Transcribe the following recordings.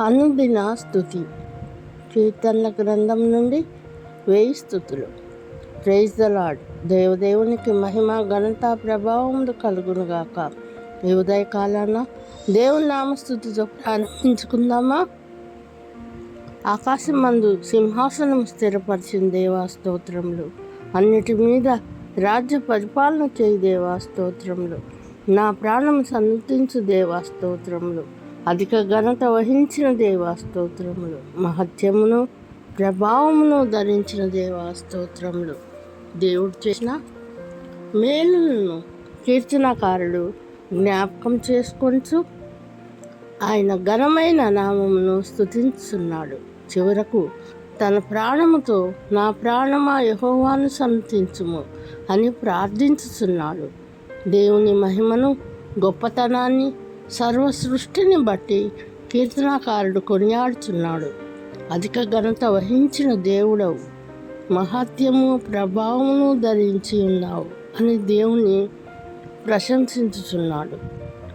అనుదిన స్థుతి. కీర్తనల గ్రంథం నుండి వేయి స్థుతులు. ప్రైజ్ ద లాడ్ దేవదేవునికి మహిమ ఘనత ప్రభావం కలుగునుగాక. ఈ ఉదయ కాలాన దేవుని నామస్థుతితో ప్రారంభించుకుందామా ఆకాశం మందు సింహాసనం స్థిరపరిచిన దేవా స్తోత్రములు. అన్నిటి మీద రాజ్య పరిపాలన చేయి దేవా స్తోత్రములు. నా ప్రాణం సన్నతించు దేవా స్తోత్రములు. అధిక ఘనత వహించిన దేవా స్తోత్రములు. మహత్యమును ప్రభావమును ధరించిన దేవా స్తోత్రములు. దేవుడు చేసిన మేలులను కీర్తనకారుడు జ్ఞాపకం చేసుకొంచు ఆయన ఘనమైన నామమును స్థుతిస్తున్నాడు చివరకు తన ప్రాణముతో నా ప్రాణమా యహోవాను సన్నతించుము అని ప్రార్థించుచున్నాడు. దేవుని మహిమను గొప్పతనాన్ని సర్వ సృష్టిని బట్టి కీర్తనాకారుడు కొనియాడుచున్నాడు. అధిక ఘనత వహించిన దేవుడవు. మహత్యము ప్రభావమును ధరించి ఉన్నావు అని దేవుని ప్రశంసించుచున్నాడు.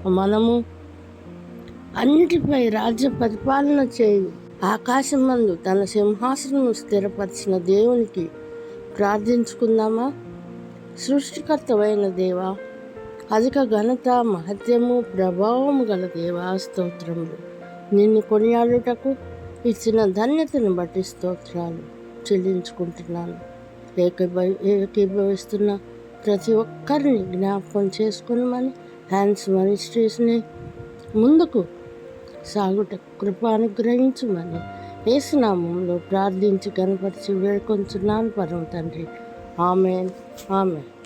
మనము అన్నిటిపై రాజ్య పరిపాలన చేయు. ఆకాశమందు తన సింహాసనం స్థిరపరిచిన దేవునికి ప్రార్థించుకుందామా? సృష్టికర్తమైన దేవా అధిక ఘనత మహత్యము ప్రభావము గల దేవా స్తోత్రములు నిన్ను కొనియాడుటకు ఇచ్చిన ధన్యతను బట్టి స్తోత్రాలు చెల్లించుకుంటున్నాను. ఏకీభవి ఏకీభవిస్తున్న ప్రతి ఒక్కరిని జ్ఞాపకం చేసుకునమని హ్యాండ్స్ మినిస్ట్రీస్ని ముందుకు సాగుట కృప అనుగ్రహించమని ఏసునామంలో ప్రార్థించి కనపరిచి వేడుకొంచున్నాను పరమ తండ్రి. Amen amen.